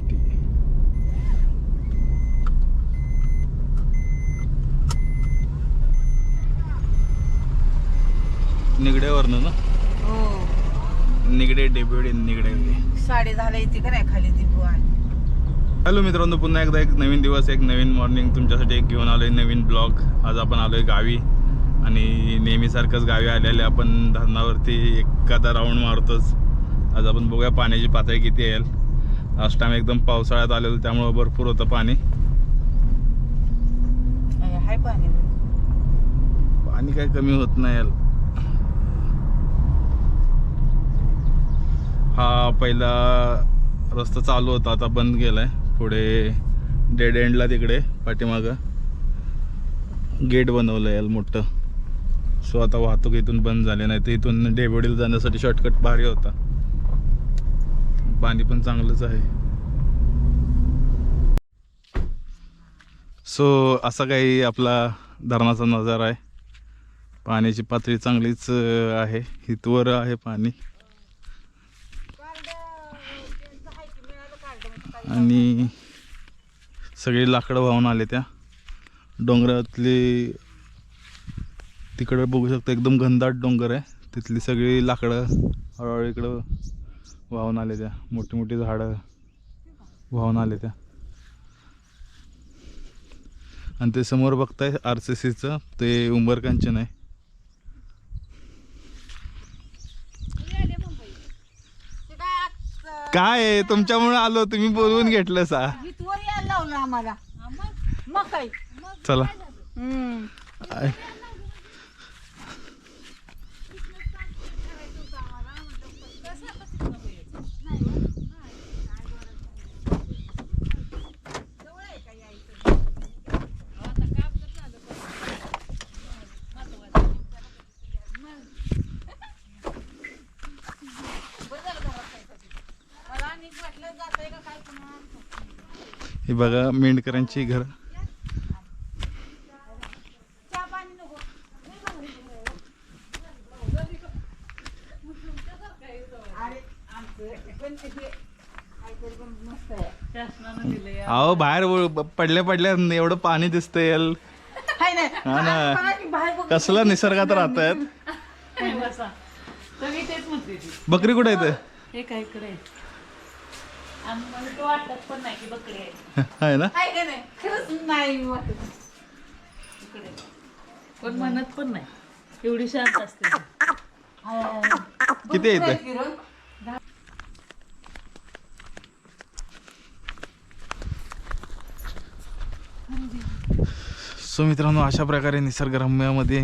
T निगड्यावरनं ना? हो. निगडे डेब्युडी निगडे. साडे दहाला येते का नाही खाली ती बुवा हॅलो मित्रांनो पुन्हा एकदा एक नवीन दिवस एक नवीन मॉर्निंग तुमच्यासाठी एक घेऊन आलोय नवीन ब्लॉग आज आपण आलोय गावी. आणि नेहमीसारखंच गावी आलेले आपण धरणावरती एखादा राऊंड मारतोच. आज आपण बघूया पाण्याची पातळी किती येईल लास्ट टाइम एकदम पावसाळ्यात आलेलो त्यामुळं भरपूर होतं पाणी. हाय पाणी. पाणी काही कमी होत नाही. हा पहिला रस्ता चालू होता आता बंद केलाय. पुढे डेड एंडला तिकडे पाठीमागं. गेट बनवलं याल मोठं. सो आता वाहतूक इथून बंद झाली नाही तर इथून डेबोडीला जाण्यासाठी शॉर्टकट भारी होता. पाणी पण चांगलंच आहे. सो असा काही आपला धरणाचा नजारा आहे. पाण्याची पातळी चांगलीच आहे. हितवर आहे पाणी. आणि सगळी लाकडं वाहून आले त्या. डोंगरातली तिकडं बघू शकता एकदम घनदाट डोंगर आहे. तिथली सगळी लाकडं हळूहळू इकडं वाहून आले त्या. मोठी मोठी झाडं वाहून आले त्या. आणि ते समोर बघताय आर सी सीचं ते उंबरकांचन आहे काय आहे? तुमच्यामुळे आलो तुम्ही बोलवून घेतलं सा. वर यायला लावलं आम्हाला. मग काय? चला हम्म. आय. हे बघा मेंढकरांची घर. अहो बाहेर पडल्या पडल्या एवढं पाणी दिसतंय. हा ना. कसलं निसर्गात राहतायत. सगळी तेच म्हणते ती. बकरी कुठे येते हे आणि मला तो वाटत पण नाही की बकरी आहे. आहे ना? हाय का नाही? खरंच नाही वाटत. इकडे. पण म्हणत पण नाही. एवढी शांत असते ती. किती आहे इथे? किरण? सो मित्रांनो अशा प्रकारे निसर्गरम्यामध्ये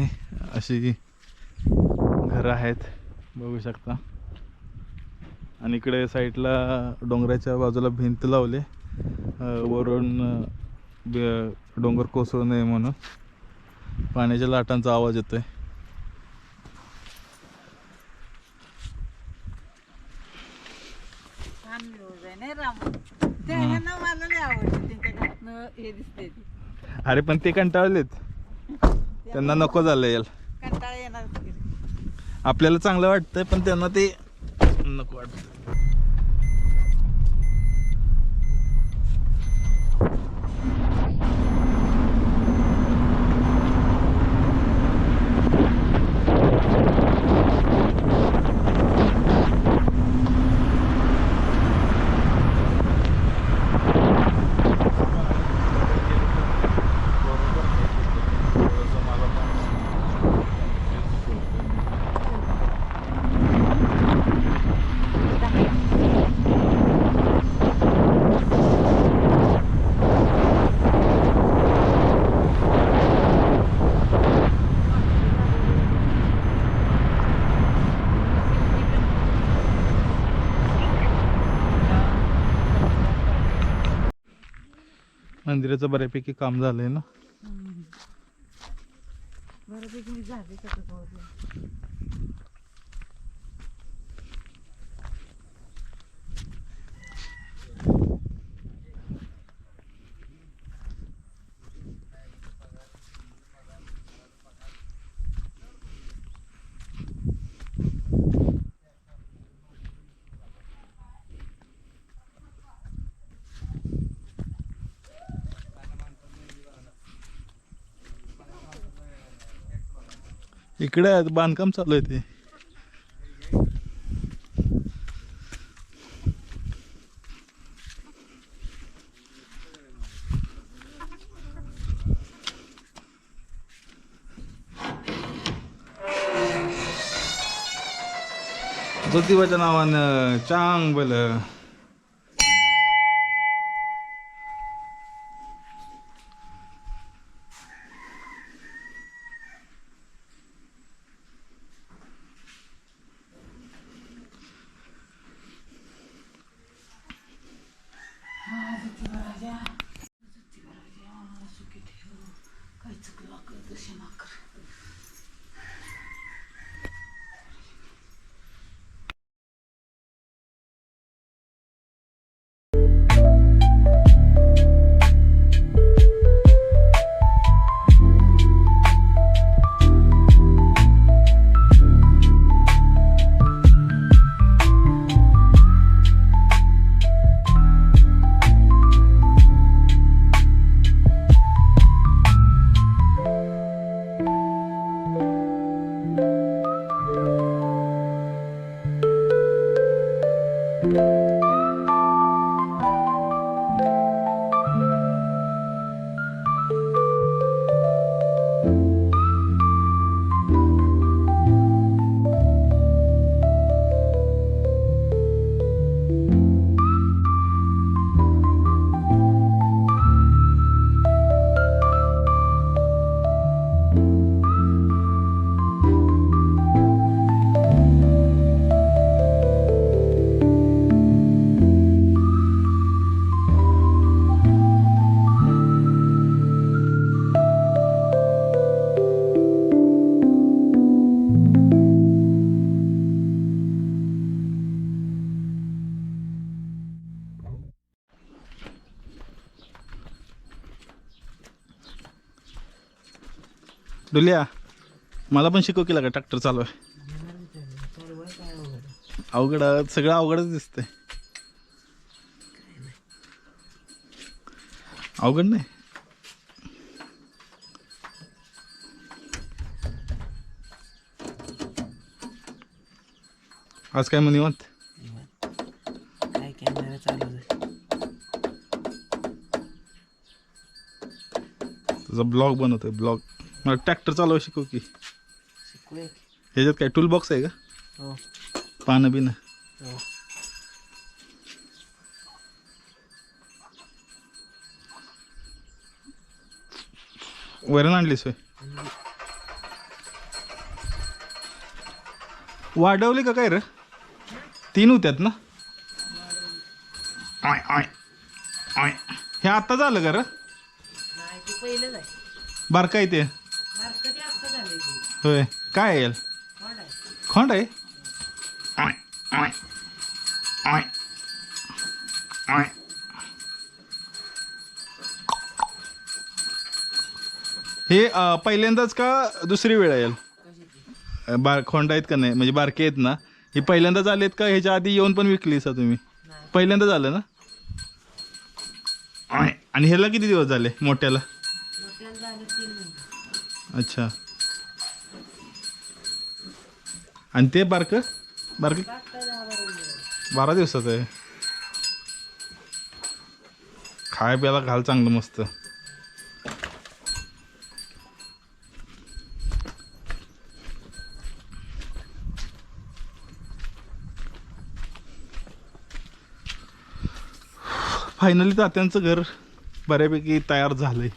अशी घरं आहेत. बघू शकता. आणि इकडे साईडला डोंगराच्या बाजूला भिंत लावले. वरून डोंगर कोसळू नये म्हणून पाण्याच्या लाटांचा आवाज येतोय. आहे अरे पण ते कंटाळलेत. त्यांना नको झालं याल कंटाळा येणार आपल्याला चांगलं वाटतंय पण त्यांना ते नको वाटतं. मंदिराचं बऱ्यापैकी काम झालंय ना? बऱ्यापैकी झाले इकडे आहेत बांधकाम चालू आहे ते. ज्योतिबाच्या नावानं चांग डुलिया मला पण शिकव केला का ट्रॅक्टर चालू आहे. अवघड सगळं अवघडच दिसतंय. अवघड नाही. आज काय म्हणे निवांत? काय कॅमेरा चालू आहे? तुझा ब्लॉग बनवतोय ब्लॉग. मला ट्रॅक्टर चालवायला शिकव की. ह्याच्यात काय टूल बॉक्स आहे का? हो. पानं बिनं. हो. वरण आणलीस होय? वाढवली का काय रे? तीन होत्यात ना? आय आय आय. हे आता झालं का रे? नाही ते पहिलंच आहे. बारका आहे ते मार्क ते आत्ता झाले होय. काय आहे? याला? खोंड आहे? आय आय आय आय हे अं, पहिल्यांदाच का दुसरी वेळ आहे? याला? बार खोंड आहेत का नाही? म्हणजे बारके आहेत ना. हे पहिल्यांदाच आलेत का? ह्याच्या आधी येऊन पण विकली सा तुम्ही? पहिल्यांदा झालं ना? आय. आणि ह्याला किती दिवस झाले? मोठ्याला? मोठ्याला झाले तीन महिने. अच्छा. आणि ते बारक? बारक? बारा दिवसाचं आहे. खाय प्यायला घाल चांगलं मस्त. फायनली तात्यांचं घर बऱ्यापैकी तयार झालंय.